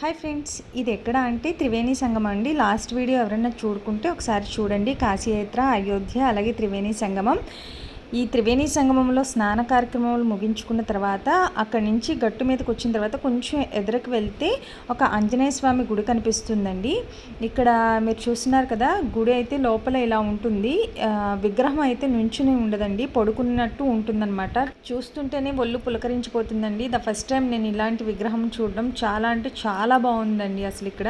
Hi friends ఇది ఎక్కడ అంటే త్రివేణి సంగమం అండి. లాస్ట్ వీడియో ఎవరైనా చూడుకుంటే ఒకసారి చూడండి. కాశీయాత్ర అయోధ్య అలాగే త్రివేణి సంగమం. ఈ త్రివేణి సంగమంలో స్నాన కార్యక్రమాలు ముగించుకున్న తర్వాత అక్కడి నుంచి గట్టు మీదకి వచ్చిన తర్వాత కొంచెం ఎదురకు వెళ్తే ఒక ఆంజనేయ స్వామి గుడి కనిపిస్తుందండి. ఇక్కడ మీరు చూస్తున్నారు కదా గుడి అయితే లోపల ఇలా ఉంటుంది. విగ్రహం అయితే నుంచుని ఉండదండి పడుకున్నట్టు ఉంటుందన్నమాట. చూస్తుంటేనే ఒళ్ళు పులకరించిపోతుందండి. ద ఫస్ట్ టైం నేను ఇలాంటి విగ్రహం చూడడం చాలా అంటే చాలా బాగుందండి అసలు ఇక్కడ.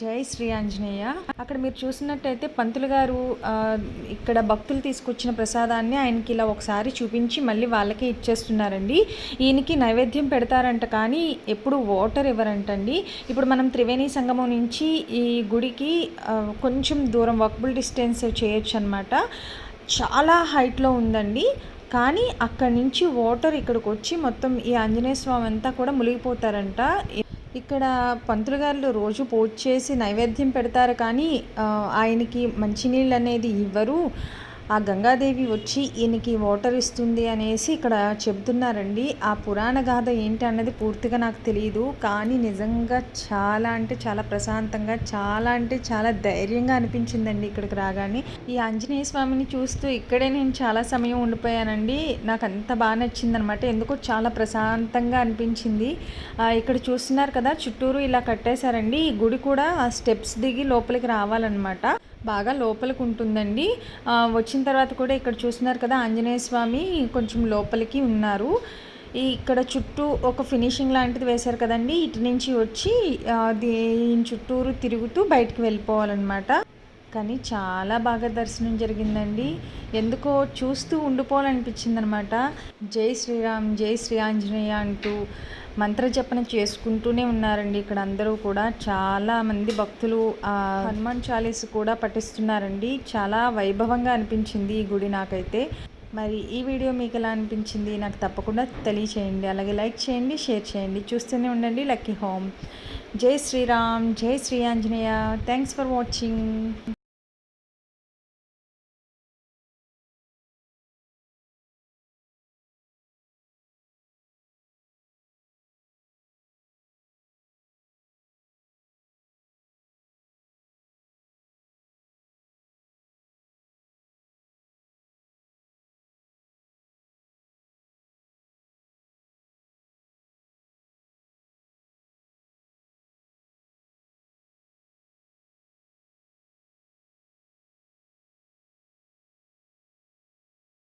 జై శ్రీ ఆంజనేయ. అక్కడ మీరు చూసినట్టయితే పంతులు గారు ఇక్కడ భక్తులు తీసుకొచ్చిన ప్రసాదాన్ని ఆయనకి ఇలా ఒకసారి చూపించి మళ్ళీ వాళ్ళకే ఇచ్చేస్తున్నారండి. ఈయనకి నైవేద్యం పెడతారంట కానీ ఎప్పుడు వాటర్ ఇవ్వరంటండి. ఇప్పుడు మనం త్రివేణి సంగమం నుంచి ఈ గుడికి కొంచెం దూరం వాకబుల్ డిస్టెన్స్ చేయొచ్చు అనమాట చాలా హైట్లో ఉందండి. కానీ అక్కడి నుంచి వాటర్ ఇక్కడికి వచ్చి మొత్తం ఈ ఆంజనేయ స్వామి అంతా కూడా మునిగిపోతారంట. ఇక్కడ పంతులు గారు రోజు పూజ చేసి నైవేద్యం పెడతారు కానీ ఆయనకి మంచినీళ్ళు అనేది ఇవ్వరు. ఆ గంగాదేవి వచ్చి ఈయనకి వాటర్ ఇస్తుంది అనేసి ఇక్కడ చెబుతున్నారండి. ఆ పురాణ గాథ ఏంటి అన్నది పూర్తిగా నాకు తెలియదు కానీ నిజంగా చాలా అంటే చాలా ప్రశాంతంగా చాలా అంటే చాలా ధైర్యంగా అనిపించిందండి ఇక్కడికి రాగానే. ఈ ఆంజనేయ స్వామిని చూస్తూ ఇక్కడే నేను చాలా సమయం ఉండిపోయానండి. నాకు అంత బాగా నచ్చిందనమాట. ఎందుకో చాలా ప్రశాంతంగా అనిపించింది. ఇక్కడ చూస్తున్నారు కదా చుట్టూరు ఇలా కట్టేశారండి. ఈ గుడి కూడా స్టెప్స్ దిగి లోపలికి రావాలన్నమాట. బాగా లోపలికి ఉంటుందండి వచ్చిన తర్వాత కూడా ఇక్కడ చూస్తున్నారు కదా ఆంజనేయ స్వామి కొంచెం లోపలికి ఉన్నారు. ఇక్కడ చుట్టూ ఒక ఫినిషింగ్ లాంటిది వేశారు కదండి. ఇటు నుంచి వచ్చి దీని చుట్టూరు తిరుగుతూ బయటికి వెళ్ళిపోవాలన్నమాట. కానీ చాలా బాగా దర్శనం జరిగిందండి. ఎందుకో చూస్తూ ఉండిపోవాలనిపించింది అనమాట జై శ్రీరామ్ జై శ్రీ ఆంజనేయ అంటూ మంత్రజపన చేసుకుంటూనే ఉన్నారండి ఇక్కడ అందరూ కూడా. చాలా మంది భక్తులు హనుమాన్ చాలీస్ కూడా పఠిస్తున్నారండి. చాలా వైభవంగా అనిపించింది ఈ గుడి నాకైతే. మరి ఈ వీడియో మీకు ఎలా అనిపించింది నాకు తప్పకుండా తెలియచేయండి. అలాగే లైక్ చేయండి షేర్ చేయండి. చూస్తూనే ఉండండి లక్కీ హోమ్. జై శ్రీరామ్ జై Shri Anjaneya. Thanks for watching